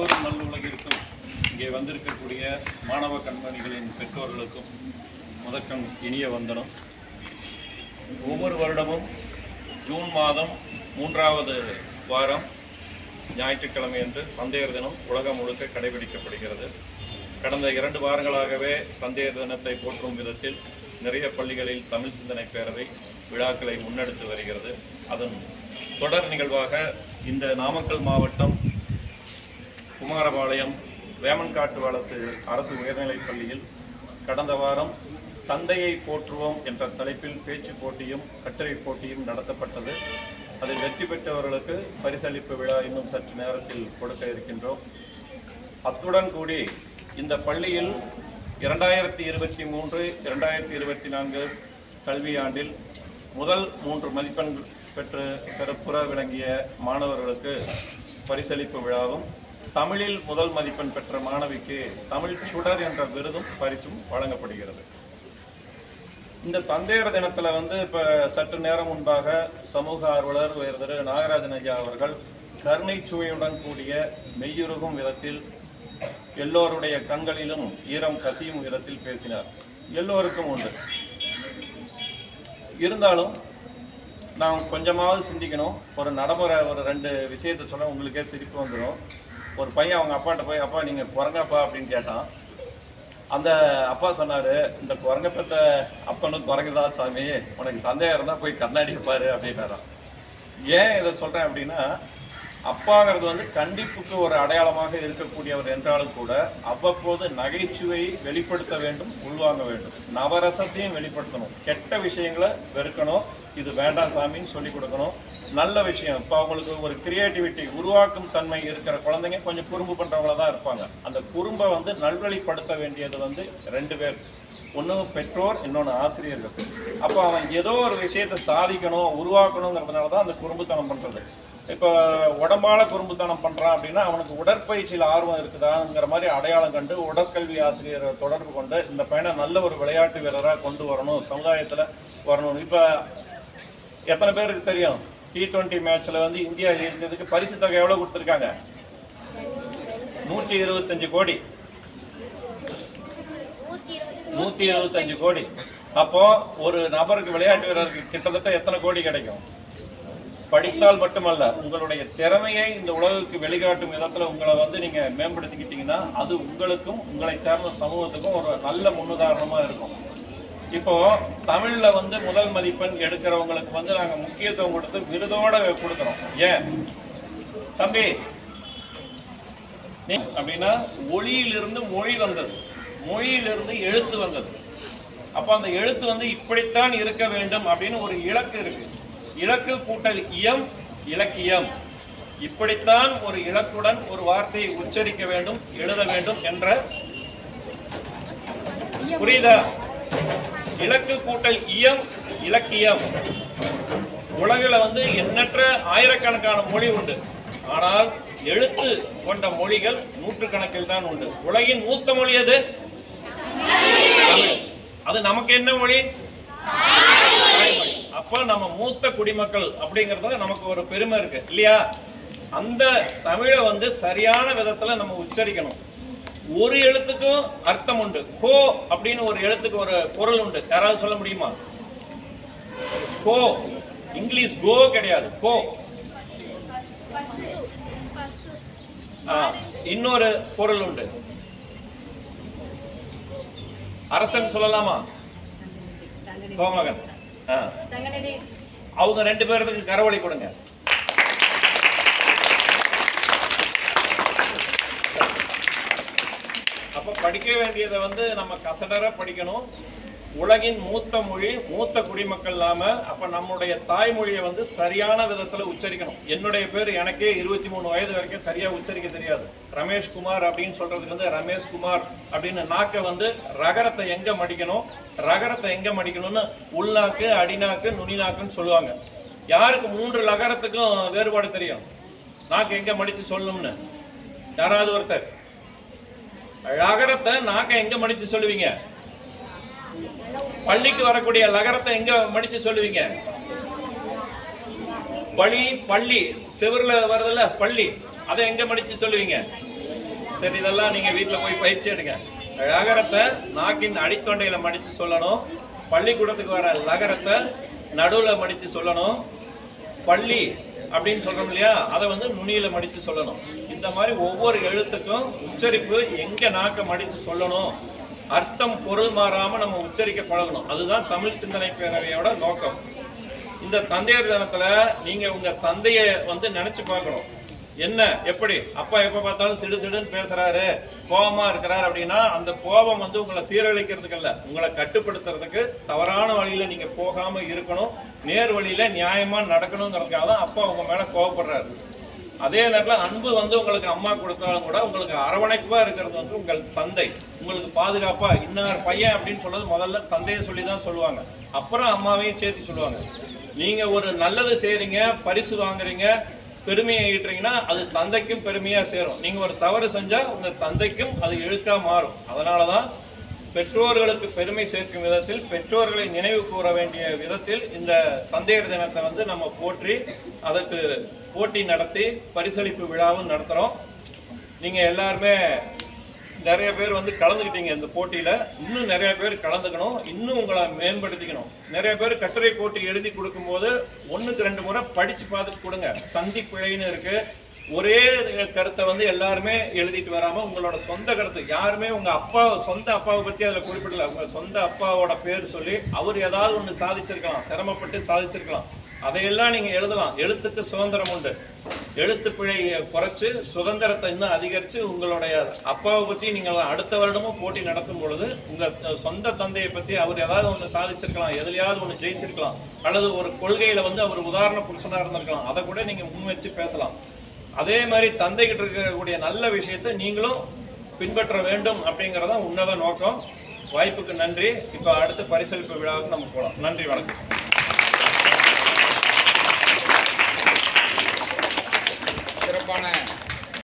எல்லோரும் நல்லுலகிற்கும் இங்கே வந்திருக்கக்கூடிய மாணவ கண்மணிகளின் பெற்றோர்களுக்கும் முதற்கண் இனிய வந்தனம். ஒவ்வொரு வருடமும் ஜூன் மாதம் மூன்றாவது வாரம் ஞாயிற்றுக்கிழமை அன்று தந்தையர் தினம் உலகம் முழுக்க கடைபிடிக்கப்படுகிறது. கடந்த இரண்டு வாரங்களாகவே தந்தையர் தினத்தை போற்றும் விதத்தில் நிறைய பள்ளிகளில் தமிழ் சிந்தனை பேரவை விழாக்களை முன்னெடுத்து வருகிறது. அதன் தொடர் நிகழ்வாக இந்த நாமக்கல் மாவட்டம் குமாரபாளையம் வேமன்காட்டு வலசு அரசு உயர்நிலைப் பள்ளியில் கடந்த வாரம் தந்தையை போற்றுவோம் என்ற தலைப்பில் பேச்சு போட்டியும் கட்டுரை போட்டியும் நடத்தப்பட்டது. அதில் வெற்றி பெற்றவர்களுக்கு பரிசளிப்பு விழா இன்னும் சற்று நேரத்தில் கொடுக்க இருக்கின்றோம். அத்துடன் கூடி இந்த பள்ளியில் இரண்டாயிரத்தி இருபத்தி மூன்று இரண்டாயிரத்தி இருபத்தி நான்கு கல்வியாண்டில் முதல் மூன்று மதிப்பெண் பெற்று சிறப்புற விளங்கிய மாணவர்களுக்கு பரிசளிப்பு விழாவும் தமிழில் முதல் மதிப்பெண் பெற்ற மாணவிக்கு தமிழ் சுடர் என்ற விருதும் பரிசும் வழங்கப்படுகிறது. இந்த தந்தையர் தினத்துல வந்து இப்ப சற்று நேரம் முன்பாக சமூக ஆர்வலர் உயர் திரு நாகராஜன் ஐயா அவர்கள் கருணை சுவையுடன் கூடிய மெய்யுருகும் விதத்தில் எல்லோருடைய கண்களிலும் ஈரம் கசியும் விதத்தில் பேசினார். எல்லோருக்கும் உண்டு. இருந்தாலும் நாம் கொஞ்சமாவது சிந்திக்கணும். ஒரு நடைமுறை ஒரு ரெண்டு விஷயத்தை சொல்ல உங்களுக்கே சிரிப்பு வந்துடும் ஒரு பையன் அவங்க அப்பாட்ட போய் அப்பா நீங்கள் குரங்கப்பா அப்படின்னு கேட்டான். அந்த அப்பா சொன்னார் இந்த குரங்க அப்பனும் குரங்குதா சாமி? உனக்கு சந்தேகம் இருந்தால் போய் கண்ணாடியை பாரு அப்படின்னாரான் ஏன் இதை சொல்கிறேன் அப்படின்னா அப்பாங்கிறது வந்து கண்டிப்புக்கு ஒரு அடையாளமாக இருக்கக்கூடியவர் என்றாலும் கூட அவ்வப்போது நகைச்சுவை வெளிப்படுத்த வேண்டும் உள்வாங்க வேண்டும். நவரசத்தையும் வெளிப்படுத்தணும். கெட்ட விஷயங்களை வெறுக்கணும். இது வேண்டாம் சாமின்னு சொல்லி கொடுக்கணும். நல்ல விஷயம். இப்போ அவங்களுக்கு ஒரு கிரியேட்டிவிட்டி உருவாக்கும் தன்மை இருக்கிற குழந்தைங்க கொஞ்சம் குறும்பு பண்ணுறவங்கள தான் இருப்பாங்க. அந்த குறும்பை வந்து நல்வழிப்படுத்த வேண்டியது வந்து ரெண்டு பேர். ஒன்று பெற்றோர் இன்னொன்று ஆசிரியர்கள். அப்போ அவன் ஏதோ ஒரு விஷயத்தை சாதிக்கணும் உருவாக்கணுங்கிறதுனால தான் அந்த குறும்புத்தனம் பண்ணுறது இப்போ உடம்பால குறும்புத்தனம் பண்ணுறான் அப்படின்னா அவனுக்கு உடற்பயிற்சியில் ஆர்வம் இருக்குதாங்கிற மாதிரி அடையாளம் கண்டு உடற்கல்வி ஆசிரியரை தொடர்பு கொண்டு இந்த பையனை நல்ல ஒரு விளையாட்டு வீரராக கொண்டு வரணும் சமுதாயத்தில் வரணும். இப்போ எத்தனை பேருக்கு தெரியும்? டி டுவெண்ட்டி மேட்ச்சில் வந்து இந்தியா இருந்ததுக்கு பரிசு தொகை எவ்வளோ கொடுத்துருக்காங்க? நூற்றி இருபத்தஞ்சு கோடி. நூற்றி இருபத்தஞ்சு கோடி. அப்போ ஒரு நபருக்கு விளையாட்டு வீரருக்கு கிட்டத்தட்ட எத்தனை கோடி கிடைக்கும்? படித்தால் மட்டுமல்ல உங்களுடைய திறமையை இந்த உலகுக்கு வெளிக்காட்டும் விதத்தில் உங்களை வந்து நீங்கள் மேம்படுத்திக்கிட்டீங்கன்னா அது உங்களுக்கும் உங்களை சார்ந்த சமூகத்துக்கும் ஒரு நல்ல முன்னுதாரணமாக இருக்கும். இப்போ தமிழில் வந்து முதல் மதிப்பெண் எடுக்கிறவங்களுக்கு வந்து நாங்கள் முக்கியத்துவம் கொடுத்து விருதோட கொடுக்குறோம். ஏன்? தம்பி நீ- அப்படின்னா ஒளியிலிருந்து மொழி வந்தது. மொழியிலிருந்து எழுத்து வந்தது. அப்போ அந்த எழுத்து வந்து இப்படித்தான் இருக்க வேண்டும் அப்படின்னு ஒரு இலக்கு இருக்குது இலக்கு கூட்டல் இயம் இலக்கியம் இப்படித்தான் ஒரு இலக்குடன் ஒரு வார்த்தையை உச்சரிக்க வேண்டும் எழுத வேண்டும் என்ற புரியுதா? இலக்கு கூட்டல் இயம் இலக்கியம் உலகில் வந்து எண்ணற்ற ஆயிரக்கணக்கான மொழி உண்டு. ஆனால் எழுத்து கொண்ட மொழிகள் நூற்றுக்கணக்கில் தான் உண்டு. உலகின் மூத்த மொழி அது அது நமக்கு என்ன மொழி? அப்ப நம்ம மூத்த குடிமக்கள் அப்படிங்கறதுல நமக்கு ஒரு பெருமை இருக்கு. இல்லையா? அந்த தமிழை வந்து சரியான விதத்துல நம்ம உச்சரிக்கணும். ஒரு எழுத்துக்கும் அர்த்தம் உண்டு. கோ அப்படின்னு ஒரு எழுத்துக்கு ஒரு பொருள் உண்டு. யாராவது சொல்ல முடியுமா? கோ. இங்கிலீஷ் கோ கிடையாது. கோ. ஆ, இன்னொரு பொருள் உண்டு. அரசன் சொல்லலாமா? கோமகன். ஆ. அவங்க ரெண்டு பேருக்கு கரவழி கொடுங்க. அப்ப படிக்க வேண்டியதை வந்து நம்ம கசடர படிக்கணும். உலகின் மூத்த மொழி மூத்த குடிமக்கள் இல்லாமல் அப்போ நம்முடைய தாய்மொழியை வந்து சரியான விதத்தில் உச்சரிக்கணும். என்னுடைய பேர் எனக்கே இருபத்தி மூணு வயது வரைக்கும் சரியாக உச்சரிக்க தெரியாது. ரமேஷ் குமார் அப்படின்னு சொல்கிறதுக்கு வந்து ரமேஷ் குமார் அப்படின்னு நாக்கை வந்து ரகரத்தை எங்கே மடிக்கணும்? ரகரத்தை எங்கே மடிக்கணும்னு உள்நாக்கு அடிநாக்கு நுனிநாக்குன்னு சொல்லுவாங்க. யாருக்கு மூன்று லகரத்துக்கும் வேறுபாடு தெரியும்? நாக்கு எங்கே மடித்து சொல்லணும்னு யாராவது ஒருத்தர். லகரத்தை நாக்கை எங்கே மடித்து சொல்லுவீங்க? பள்ளிக்கு வரக்கூடிய லகரத்தை எங்க மடிச்சு சொல்லுவீங்க? பள்ளி பள்ளி செவரில் வருதுல்ல பள்ளி. அதை எங்க மடிச்சு சொல்லுவீங்க? சரி இதெல்லாம் நீங்க வீட்டில் போய் பயிற்சி எடுங்க. லகரத்தை நாக்கின் அடித்தொண்டையில மடிச்சு சொல்லணும். பள்ளிக்கூடத்துக்கு வர லகரத்தை நடுவில் மடிச்சு சொல்லணும். பள்ளி அப்படின்னு சொல்றோம் இல்லையா? அதை வந்து நுனியில மடிச்சு சொல்லணும். இந்த மாதிரி ஒவ்வொரு எழுத்துக்கும் உச்சரிப்பு எங்க நாக்க மடித்து சொல்லணும்? அர்த்தம் பொருள் மாறாமல் நம்ம உச்சரிக்க பழகணும். அதுதான் தமிழ் சிந்தனை பேரவையோட நோக்கம். இந்த தந்தையர் தினத்தில் நீங்கள் உங்கள் தந்தையை வந்து நினச்சி பார்க்கணும். என்ன? எப்படி? அப்பா எப்போ பார்த்தாலும் சிடு சிடுன்னு பேசுகிறாரு கோபமாக இருக்கிறார் அப்படின்னா அந்த கோபம் வந்து உங்களை சீரழிக்கிறதுக்கு இல்லை. உங்களை கட்டுப்படுத்துறதுக்கு தவறான வழியில் நீங்கள் போகாமல் இருக்கணும். நேர் வழியில் நியாயமாக நடக்கணுங்கிறதுக்காக தான் அப்பா உங்கள் மேலே கோவப்படுறாரு. அதே நேரத்தில் அன்பு வந்து உங்களுக்கு அம்மா கொடுத்தாலும் கூட உங்களுக்கு அரவணைப்பாக இருக்கிறது வந்து உங்கள் தந்தை. உங்களுக்கு பாதுகாப்பாக இன்னார் பையன் அப்படின்னு சொல்றது முதல்ல தந்தையை சொல்லி தான் சொல்லுவாங்க. அப்புறம் அம்மாவையும் சேர்த்து சொல்லுவாங்க. நீங்கள் ஒரு நல்லது செய்கிறீங்க பரிசு வாங்குறீங்க பெருமையை ஈட்டுறீங்கன்னா அது தந்தைக்கும் பெருமையாக சேரும். நீங்கள் ஒரு தவறு செஞ்சால் உங்கள் தந்தைக்கும் அது இழுக்காக மாறும். அதனாலதான் பெற்றோர்களுக்கு பெருமை சேர்க்கும் விதத்தில் பெற்றோர்களை நினைவு கூற வேண்டிய விதத்தில் இந்த தந்தையர் தினத்தை வந்து நம்ம போற்றி அதற்கு போட்டி நடத்தி பரிசளிப்பு விழாவும் நடத்துகிறோம் நீங்கள் எல்லாருமே நிறைய பேர் வந்து கலந்துக்கிட்டீங்க இந்த போட்டியில். இன்னும் நிறைய பேர் கலந்துக்கணும். இன்னும் உங்களை மேம்படுத்திக்கணும். நிறைய பேர் கட்டுரை போட்டி எழுதி கொடுக்கும்போது ஒன்றுக்கு ரெண்டு முறை படித்து பார்த்து கொடுங்க. சந்தி பிழைன்னு ஒரே கருத்தை வந்து எல்லாருமே எழுதிட்டு வராம உங்களோட சொந்த கருத்து. யாருமே உங்க அப்பா சொந்த அப்பாவை பத்தி அதுல குறிப்பிடல. உங்க சொந்த அப்பாவோட பேர் சொல்லி அவர் ஏதாவது ஒண்ணு சாதிச்சிருக்கலாம். சிரமப்பட்டு சாதிச்சிருக்கலாம். அதையெல்லாம் நீங்க எழுதலாம். எழுத்துக்கு சுதந்திரம் உண்டு. எழுத்து பிழையை குறைச்சு சுதந்திரத்தை இன்னும் அதிகரிச்சு உங்களுடைய அப்பாவை பத்தி நீங்கள் அடுத்த வருடமும் போட்டி நடத்தும் பொழுது உங்க சொந்த தந்தையை பத்தி அவர் ஏதாவது ஒன்று சாதிச்சிருக்கலாம். எதுலையாவது ஒன்று ஜெயிச்சிருக்கலாம். அல்லது ஒரு கொள்கையில வந்து அவர் உதாரண புருஷனா இருந்திருக்கலாம். அதை கூட நீங்க முன் வச்சு பேசலாம். அதே மாதிரி தந்தைகிட்ட இருக்கக்கூடிய நல்ல விஷயத்தை நீங்களும் பின்பற்ற வேண்டும் அப்படிங்கிறதான் உன்னத நோக்கம். வாய்ப்புக்கு நன்றி. இப்போ அடுத்த பரிசளிப்பு விழாவுக்கு நம்ம போகலாம் நன்றி வணக்கம்.